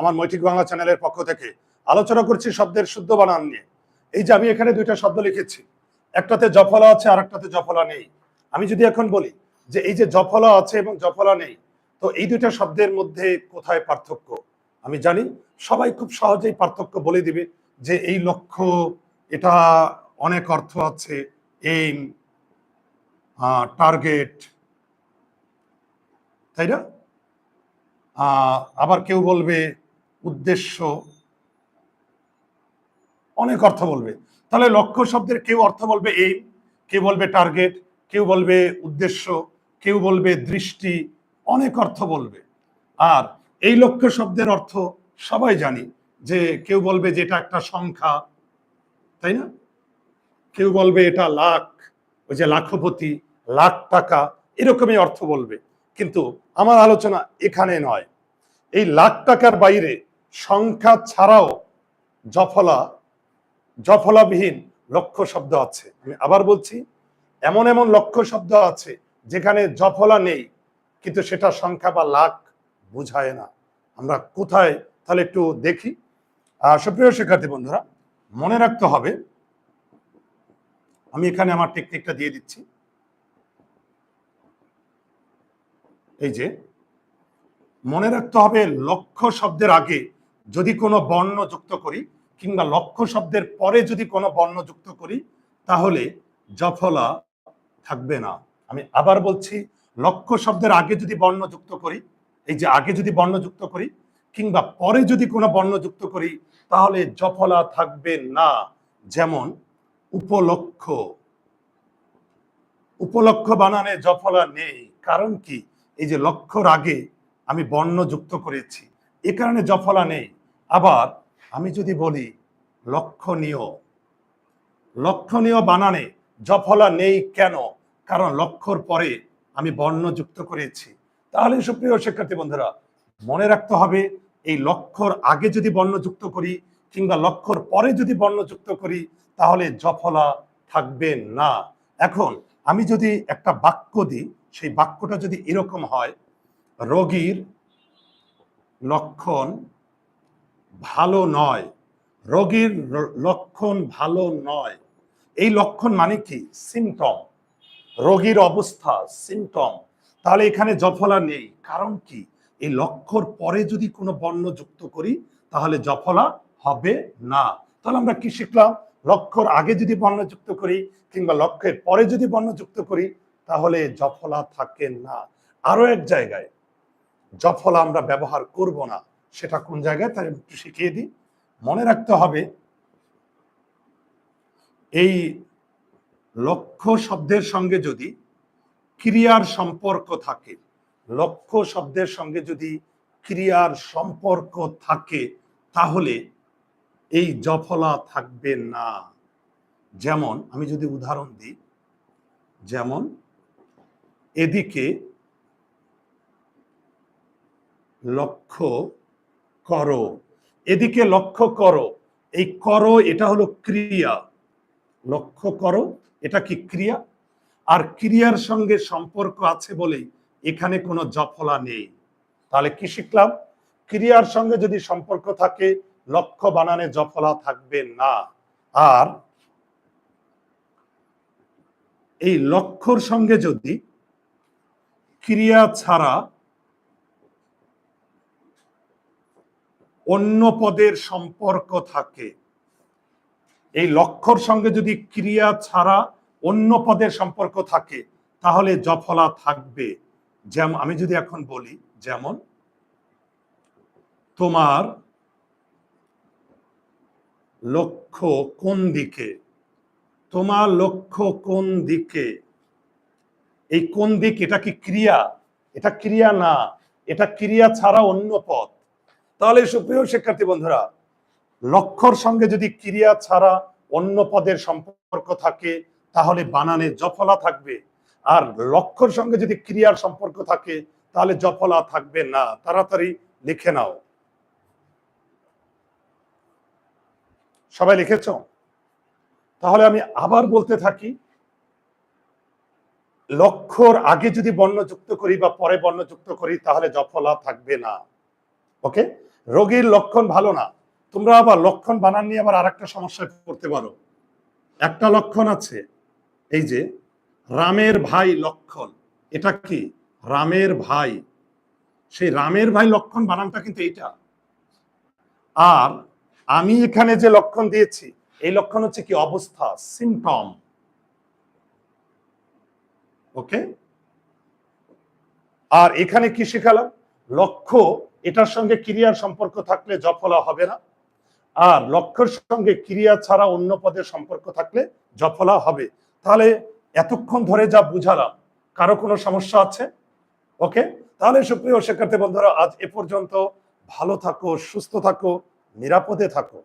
আমার মৈঠিক বাংলা চ্যানেলের পক্ষ থেকে। আলোচনা করছি শব্দের শুদ্ধ বানান নিয়ে। এই যে আমি এখানে দুইটা শব্দ লিখেছি, একটাতে জফলা আছে আর একটাতে জফলা নেই। আমি যদি এখন বলি যে এই যে জফলা আছে এবং জফলা নেই, তো এই দুইটা শব্দের মধ্যে কোথায় পার্থক্য? আমি জানি, সবাই খুব সহজেই পার্থক্য বলে দিবে যে এই লক্ষ্য, এটা অনেক অর্থ আছে এইম টার্গেট তাই না? আবার কেউ বলবে উদ্দেশ্য, অনেক অর্থ বলবে। তাহলে লক্ষ্য শব্দের কেউ অর্থ বলবে এই কেউ বলবে টার্গেট কেউ বলবে উদ্দেশ্য, কেউ বলবে দৃষ্টি, অনেক অর্থ বলবে। আর এই লক্ষ্য শব্দের অর্থ সবাই জানি, যে কেউ বলবে যে এটা একটা সংখ্যা, তাই না? কেউ বলবে এটা লাখ, ওই যে লাখপতি, লাখ টাকা, এরকমই অর্থ বলবে। কিন্তু আমার আলোচনা এখানে নয়। এই লাখ টাকার বাইরে সংখ্যা ছাড়াও জফলা জফলাবিহীন লক্ষ্য শব্দ আছে। আমি আবার বলছি এমন এমন লক্ষ্য শব্দ আছে যেখানে জফলা নেই কিন্তু সেটা সংখ্যা বা লাখ বোঝায় না। আমরা কোথায়? তাহলে একটু দেখি। আহ, সুপ্রিয় শিক্ষার্থী বন্ধুরা মনে রাখতে হবে আমি এখানে আমার টেকনিকটা দিয়ে দিচ্ছি। এই যে মনে রাখতে হবে লক্ষ্য শব্দের আগে যদি কোনো বর্ণ যুক্ত করি কিংবা লক্ষ্য শব্দের পরে যদি কোনো বর্ণ যুক্ত করি, তাহলে জফলা থাকবে না। আমি আবার বলছি লক্ষ্য শব্দের আগে যদি বর্ণ যুক্ত করি, এই যে আগে যদি বর্ণ যুক্ত করি, কিংবা পরে যদি কোনো বর্ণ যুক্ত করি, তাহলে জফলা থাকবে না। যেমন, উপলক্ষ। উপলক্ষ বানানে জফলা নেই। কারণ কি? এই যে লক্ষ্যর আগে আমি বর্ণ যুক্ত করেছি, এ কারণে জফলা নেই। আবার আমি যদি বলি, লক্ষণীয়। লক্ষণীয় বানানে জফলা নেই কেন? কারণ লক্ষ্যর পরে আমি বর্ণ যুক্ত করেছি। তাহলে সুপ্রিয় শিক্ষার্থী বন্ধুরা, মনে রাখতে হবে, এই লক্ষ্যর আগে যদি বর্ণ যুক্ত করি কিংবা লক্ষ্যর পরে যদি বর্ণ যুক্ত করি, তাহলে জফলা থাকবে না। এখন আমি যদি একটা বাক্য দিই, সেই বাক্যটা যদি এরকম হয়, রোগীর লক্ষণ ভালো নয়। রোগীর লক্ষণ ভালো নয়। এই লক্ষণ মানে কি? সিমটম রোগীর অবস্থা সিমটম তাহলে এখানে জফলা নেই। কারণ কি? এই লক্ষ্যর পরে যদি কোনো বর্ণ যুক্ত করি, তাহলে জফলা হবে না। তাহলে আমরা কি শিখলাম? লক্ষ্যর আগে যদি বর্ণ যুক্ত করি, কিংবা লক্ষ্যের পরে যদি বর্ণ যুক্ত করি, তাহলে জফলা থাকে না। আরও এক জায়গায়, জফলা আমরা ব্যবহার করব না। সেটা কোন জায়গায়, তার একটু শিখিয়ে দিই। মনে রাখতে হবে, এই লক্ষ্য শব্দের সঙ্গে যদি ক্রিয়ার সম্পর্ক থাকে, লক্ষ্য শব্দের সঙ্গে যদি ক্রিয়ার সম্পর্ক থাকে, তাহলে এই জফলা থাকবে না। যেমন, আমি যদি উদাহরণ দিই, যেমন এদিকে লক্ষ্য করো। এদিকে লক্ষ্য করো। এই করো, এটা হলো ক্রিয়া। লক্ষ্য করো, এটা কি ক্রিয়া? আর ক্রিয়ার সঙ্গে সম্পর্ক আছে বলেই এখানে কোনো জফলা নেই। তাহলে কি শিখলাম? ক্রিয়ার সঙ্গে যদি সম্পর্ক থাকে, লক্ষ্য বানানে জফলা থাকবে না। আর এই লক্ষ্যর সঙ্গে যদি ক্রিয়া ছাড়া অন্য পদের সম্পর্ক থাকে। এই লক্ষ্যর সঙ্গে যদি ক্রিয়া ছাড়া অন্য পদের সম্পর্ক থাকে, তাহলে জফলা থাকবে। যেমন আমি যদি এখন বলি, যেমন, তোমার লক্ষ্য কোন দিকে? তোমার লক্ষ্য কোন দিকে? এই কোন দিক, এটা কি ক্রিয়া? এটা ক্রিয়া না, এটা ক্রিয়া ছাড়া অন্য পদ তাহলে সুপ্রিয় শিক্ষার্থী বন্ধুরা, লক্ষ্যর সঙ্গে যদি ক্রিয়া ছাড়া অন্য পদের সম্পর্ক থাকে, তাহলে বানানে জফলা থাকবে। আর লক্ষ্যর সঙ্গে যদি ক্রিয়ার সম্পর্ক থাকে, তাহলে জফলা থাকবে না। তাড়াতাড়ি লিখে নাও। সবাই লিখেছ? তাহলে আমি আবার বলতে থাকি, লক্ষ্যর আগে যদি বর্ণ যুক্ত করি বা পরে বর্ণ যুক্ত করি, তাহলে জফলা থাকবে না। ওকে? রোগীর লক্ষণ ভালো না। তোমরা আবার লক্ষণ বানান নিয়ে আবার আরেকটা সমস্যায় পড়তে পারো। একটা লক্ষণ আছে, এই যে রামের ভাই লক্ষণ। এটা কি? রামের ভাই। সেই রামের ভাই লক্ষণ বানানটা কিন্তু এইটা। আর আমি এখানে যে লক্ষণ দিয়েছি, এই লক্ষণ হচ্ছে কি? অবস্থা সিমটম ওকে আর এখানে কি শেখালাম? লক্ষ্য এটার সঙ্গে ক্রিয়ার সম্পর্ক থাকলে জফলা হবে না। আর লক্ষ্যের সঙ্গে ক্রিয়া ছাড়া অন্য পদের সম্পর্ক থাকলে জফলা হবে। তাহলে এতক্ষণ ধরে যা বুঝালাম, কারও কোনো সমস্যা আছে? ওকে? তাহলে সুপ্রিয় শিক্ষার্থী বন্ধুরা, আজ এ পর্যন্ত ভালো থাকো, সুস্থ থাকো, নিরাপদে থাকো।